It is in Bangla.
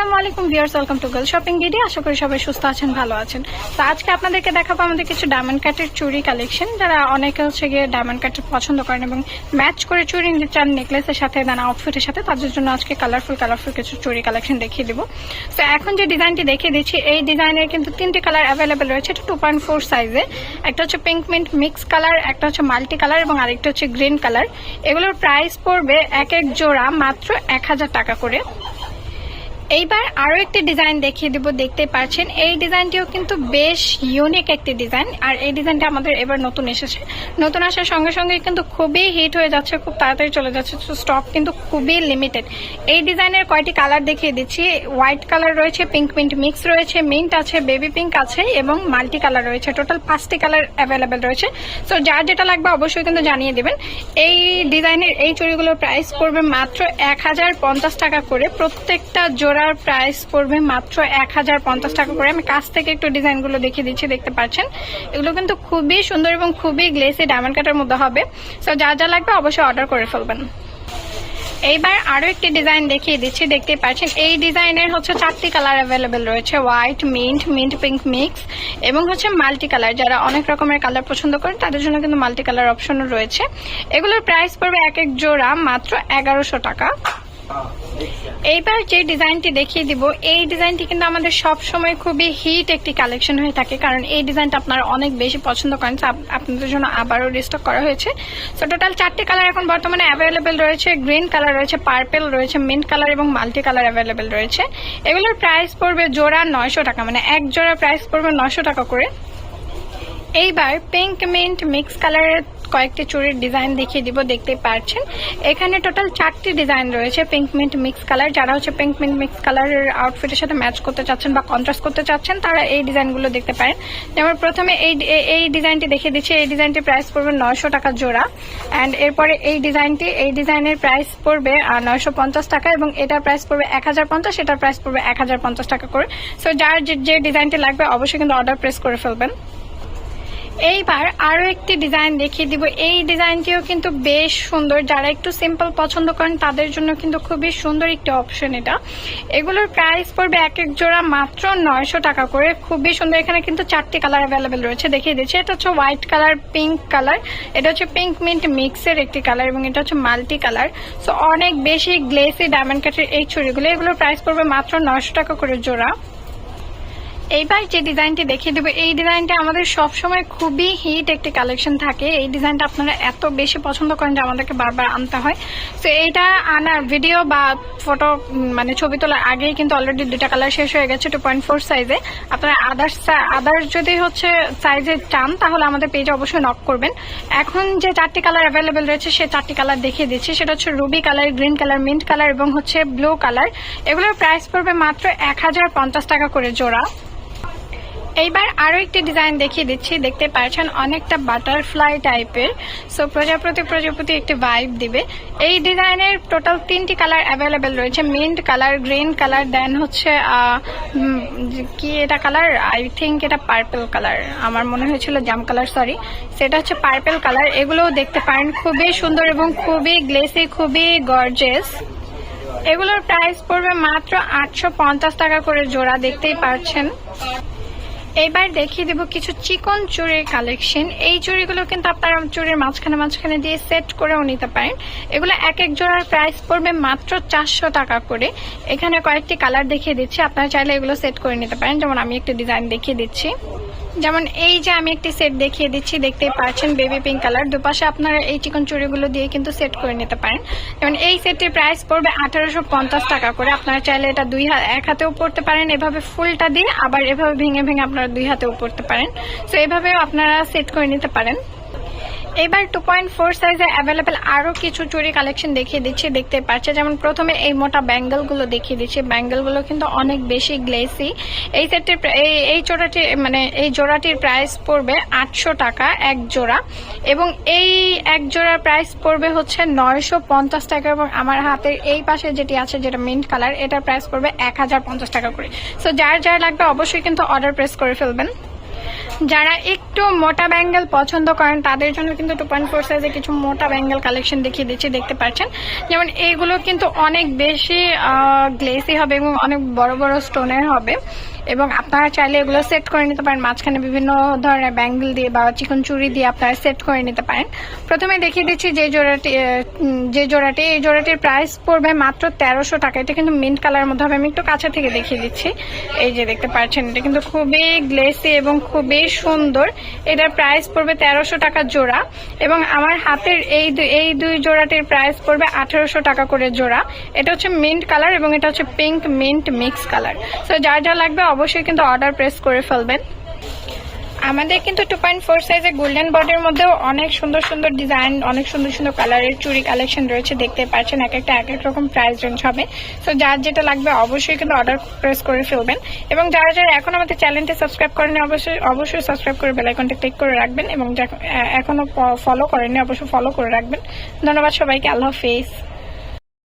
আসসালামু আলাইকুম viewers, welcome to girl shopping DD আশা করি সবাই সুস্থ আছেন, ভালো আছেন। তো আজকে আপনাদেরকে দেখাবো আমাদের কিছু ডায়মন্ড কাটের চুড়ি কালেকশন যারা অনেকে হচ্ছে গিয়ে ডায়মন্ড কাটের পছন্দ করেন এবং ম্যাচ করে চুড়ি নিতে চান নেকলেসের সাথে, নানা আউটফিটের সাথে, তাদের জন্য আজকে কালারফুল কালারফুল কিছু চুড়ি কালেকশন দেখিয়ে দিব। তো এখন যে ডিজাইনটি দেখিয়ে দিচ্ছি, এই ডিজাইনের কিন্তু তিনটি কালার অ্যাভেলেবেল রয়েছে। এটা টু পয়েন্ট ফোর সাইজে একটা হচ্ছে পিঙ্ক মিন্ট মিক্স কালার একটা হচ্ছে মাল্টি কালার এবং আরেকটা হচ্ছে গ্রিন কালার এগুলোর প্রাইস পড়বে এক এক জোড়া মাত্র এক হাজার টাকা করে। এইবার আরও একটি ডিজাইন দেখিয়ে দিব দেখতে পাচ্ছেন। এই ডিজাইনটিও কিন্তু বেশ ইউনিক একটি ডিজাইন আর এই ডিজাইনটা আমাদের এবার নতুন এসেছে। নতুন আসার সঙ্গে সঙ্গে কিন্তু খুবই হিট হয়ে যাচ্ছে, খুব তাড়াতাড়ি চলে যাচ্ছে স্টক কিন্তু খুবই লিমিটেড এই ডিজাইনের কয়টি কালার দেখিয়ে দিচ্ছি। হোয়াইট কালার রয়েছে পিঙ্ক মিন্ট মিক্স রয়েছে মিন্ট আছে বেবি পিঙ্ক আছে এবং মাল্টি কালার রয়েছে। টোটাল পাঁচটি কালার অ্যাভেলেবেল রয়েছে। সো যার যেটা লাগবে অবশ্যই কিন্তু জানিয়ে দেবেন। এই ডিজাইনের এই চুড়িগুলোর প্রাইস পড়বে মাত্র এক হাজার পঞ্চাশ টাকা করে। প্রত্যেকটা জোড়ার প্রাইস পড়বে মাত্র এক হাজার পঞ্চাশ টাকা করে। আমি কাছ থেকে একটু ডিজাইনগুলো দেখিয়ে দিচ্ছি, দেখতে পাচ্ছেন। এগুলো কিন্তু খুবই সুন্দর এবং খুবই গ্লেসি ডায়মন্ড কাটার মধ্যে হবে। সো যা যা লাগবে অবশ্যই অর্ডার করে ফেলবেন। এইবার আরও একটি ডিজাইন দেখিয়ে দিচ্ছি দেখতে পাচ্ছেন। এই ডিজাইনের হচ্ছে চারটি কালার অ্যাভেলেবেল রয়েছে white mint mint pink mix এবং হচ্ছে মাল্টি কালার যারা অনেক রকমের কালার পছন্দ করেন, তাদের জন্য কিন্তু মাল্টি কালার অপশনও রয়েছে। এগুলোর প্রাইস পড়বে এক এক জোড়া, মাত্র এগারোশো টাকা। এইবার যে ডিজাইনটি দেখিয়ে দিব, এই ডিজাইনটি কিন্তু আমাদের সব সময় খুবই হিট একটি কালেকশন হয়ে থাকে। কারণ এই ডিজাইনটা আপনারা অনেক বেশি পছন্দ করেন আপ- আপনাদের জন্য আবারও রিস্টক করা হয়েছে। সো টোটাল চারটি কালার এখন বর্তমানে অ্যাভেলেবেল রয়েছে। গ্রিন কালার রয়েছে পার্পেল রয়েছে মিন্ট কালার এবং মাল্টি কালার অ্যাভেলেবেল রয়েছে। এগুলোর প্রাইস পড়বে জোড়া নয়শো টাকা মানে এক জোড়া প্রাইস পড়বে নয়শো টাকা করে। এইবার পিঙ্ক মিন্ট মিক্স কালারের কয়েকটি চুড়ির ডিজাইন দেখিয়ে দিব দেখতে পাচ্ছেন এখানে টোটাল চারটি ডিজাইন রয়েছে পিঙ্ক মিন্ট মিক্স কালার যারা হচ্ছে পিঙ্ক মিন্ট মিক্স কালারের আউটফিটের সাথে ম্যাচ করতে চাচ্ছেন বা কন্ট্রাস্ট করতে চাচ্ছেন, তারা এই ডিজাইনগুলো দেখতে পারেন। যেমন প্রথমে এই এই ডিজাইনটি দেখিয়ে দিচ্ছি। এই ডিজাইনটির প্রাইস পড়বে নয়শো টাকা জোড়া। অ্যান্ড এরপরে এই ডিজাইনটি এই ডিজাইনের প্রাইস পড়বে নয়শো পঞ্চাশ টাকা এবং এটার প্রাইস পড়বে এক হাজার পঞ্চাশ, এটার প্রাইস পড়বে এক হাজার পঞ্চাশ টাকা করে। সো যার যে ডিজাইনটি লাগবে, অবশ্যই কিন্তু অর্ডার প্রেস করে ফেলবেন। এইবার আরও একটি ডিজাইন দেখিয়ে দিব। এই ডিজাইনটিও কিন্তু বেশ সুন্দর। যারা একটু সিম্পল পছন্দ করেন, তাদের জন্য কিন্তু খুবই সুন্দর একটি অপশন এটা। এগুলোর প্রাইস পড়বে এক এক জোড়া মাত্র নয়শো টাকা করে। খুবই সুন্দর। এখানে কিন্তু চারটি কালার অ্যাভেলেবেল রয়েছে। দেখিয়ে দিচ্ছি। এটা হচ্ছে হোয়াইট কালার পিঙ্ক কালার এটা হচ্ছে পিঙ্ক মিন্ট মিক্সের একটি কালার এবং এটা হচ্ছে মাল্টি কালার সো অনেক বেশি গ্লেসি ডায়মন্ড কাটের এই চুড়িগুলো এগুলোর প্রাইস পড়বে মাত্র নয়শো টাকা করে জোড়া। এইবার যে ডিজাইনটি দেখিয়ে দেবো, এই ডিজাইনটা আমাদের সবসময় খুবই হিট একটি কালেকশন থাকে। এই ডিজাইনটা আপনারা এত বেশি পছন্দ করেন যে আমাদেরকে বারবার আনতে হয়। তো এইটা আনার ভিডিও বা ফটো মানে ছবি তোলার আগেই কিন্তু অলরেডি দুটা কালার শেষ হয়ে গেছে টু পয়েন্ট ফোর সাইজে আপনারা আদার্স আদার্স যদি হচ্ছে সাইজে চান, তাহলে আমাদের পেজে অবশ্যই নক করবেন। এখন যে চারটি কালার অ্যাভেলেবেল রয়েছে সে চারটি কালার দেখিয়ে দিচ্ছি। সেটা হচ্ছে ruby colour green colour mint colour এবং হচ্ছে ব্লু কালার এগুলোর প্রাইস পড়বে মাত্র এক হাজার পঞ্চাশ টাকা করে জোড়া। এইবার আরও একটি ডিজাইন দেখিয়ে দিচ্ছি। দেখতে পাচ্ছেন, অনেকটা বাটারফ্লাই টাইপের সো প্রজাপতি প্রজাপতি একটি ভাইব দিবে। এই ডিজাইনের টোটাল তিনটি কালার অ্যাভেলেবেল রয়েছে। Mint colour green colour then হচ্ছে কি এটা কালার আই থিঙ্ক এটা পার্পল কালার আমার মনে হয়েছিল জাম কালার সরি সেটা হচ্ছে পার্পল কালার এগুলোও দেখতে পারেন। খুবই সুন্দর এবং খুবই গ্লেসি খুবই গর্জেস এগুলোর প্রাইস পড়বে মাত্র আটশো পঞ্চাশ টাকা করে জোড়া। দেখতেই পাচ্ছেন। এবার দেখিয়ে দেব কিছু চিকন চুরির কালেকশন এই চুরিগুলো কিন্তু আপনারা চুরির মাঝখানে মাঝখানে দিয়ে সেট করেও নিতে পারেন। এগুলো এক এক জোড়ার প্রাইস পড়বে মাত্র চারশো টাকা করে। এখানে কয়েকটি কালার দেখিয়ে দিচ্ছি। আপনারা চাইলে এগুলো সেট করে নিতে পারেন। যেমন আমি একটি ডিজাইন দেখিয়ে দিচ্ছি। যেমন এই যে আমি একটি সেট দেখিয়ে দিচ্ছি দেখতে পাচ্ছেন বেবি পিঙ্ক কালার দুপাশে আপনারা এই চিকন চুড়িগুলো দিয়ে কিন্তু সেট করে নিতে পারেন। যেমন এই সেটটির প্রাইস পড়বে আঠারোশো পঞ্চাশ টাকা করে। আপনারা চাইলে এটা দুই এক হাতেও পড়তে পারেন। এভাবে ফুলটা দিয়ে আবার এভাবে ভেঙে ভেঙে আপনারা দুই হাতেও পড়তে পারেন। তো এভাবেও আপনারা সেট করে নিতে পারেন। এবার টু পয়েন্ট ফোর সাইজে অ্যাভেলেবেল আরও কিছু চুড়ি কালেকশন দেখিয়ে দিচ্ছি, দেখতে পাচ্ছে যেমন প্রথমে এই মোটা ব্যাঙ্গেলগুলো দেখিয়ে দিচ্ছি। ব্যাঙ্গেলগুলো কিন্তু অনেক বেশি গ্লেসি এই সেটটির এই এই জোড়াটি মানে এই জোড়াটির প্রাইস পড়বে আটশো টাকা এক জোড়া। এবং এই এক জোড়ার প্রাইস পড়বে হচ্ছে নয়শো পঞ্চাশ টাকা। এবং আমার হাতের এই পাশে যেটি আছে, যেটা মিন্ট কালার এটার প্রাইস পড়বে এক হাজার পঞ্চাশ টাকা করে। সো যার যার লাগবে অবশ্যই কিন্তু অর্ডার প্রেস করে ফেলবেন। যারা একটু একটু মোটা ব্যাঙ্গেল পছন্দ করেন, তাদের জন্য কিন্তু টু পয়েন্ট ফোর সাইজে কিছু মোটা ব্যাঙ্গেল কালেকশন দেখিয়ে দিচ্ছি, দেখতে পাচ্ছেন। যেমন এইগুলো কিন্তু অনেক বেশি গ্লেসি হবে এবং অনেক বড় বড় স্টোনের হবে। এবং আপনারা চাইলে এগুলো সেট করে নিতে পারেন। মাঝখানে বিভিন্ন ধরনের ব্যাঙ্গেল দিয়ে বা চিকন চুড়ি দিয়ে আপনারা সেট করে নিতে পারেন। প্রথমে দেখিয়ে দিচ্ছি যে জোড়াটি যে জোড়াটি, এই জোড়াটির প্রাইস পড়বে মাত্র তেরোশো টাকা। এটা কিন্তু মিন্ট কালারের মধ্যে হবে। আমি একটু কাছে থেকে দেখিয়ে দিচ্ছি। এই যে দেখতে পাচ্ছেন, এটা কিন্তু খুবই গ্লেসি এবং খুবই সুন্দর। এটার প্রাইস পড়বে তেরোশো টাকা জোড়া এবং আমার হাতের এই এই দুই জোড়াটির প্রাইস পড়বে আঠারোশো টাকা করে জোড়া। এটা হচ্ছে মিন্ট কালার এবং এটা হচ্ছে পিঙ্ক মিন্ট মিক্স কালার তো যার যা লাগবে অবশ্যই কিন্তু অর্ডার প্রেস করে ফেলবেন। আমাদের কিন্তু টু পয়েন্ট ফোর সাইজের গোল্ডেন বডির মধ্যেও অনেক সুন্দর সুন্দর ডিজাইন অনেক সুন্দর সুন্দর কালারের চুরি কালেকশন রয়েছে, দেখতে পাচ্ছেন এক একটা, এক এক রকম প্রাইস রেঞ্জ হবে। তো যার যেটা লাগবে অবশ্যই কিন্তু অর্ডার প্রেস করে ফেলবেন। এবং যারা যারা এখন আমাদের চ্যানেলটি সাবস্ক্রাইব করেনি অবশ্যই অবশ্যই সাবস্ক্রাইব করে বেলাইকনটা ক্লিক করে রাখবেন এবং যা- এ- এখনও ফলো করেনি অবশ্যই ফলো করে রাখবেন। ধন্যবাদ সবাইকে, আল্লাহ হাফেজ।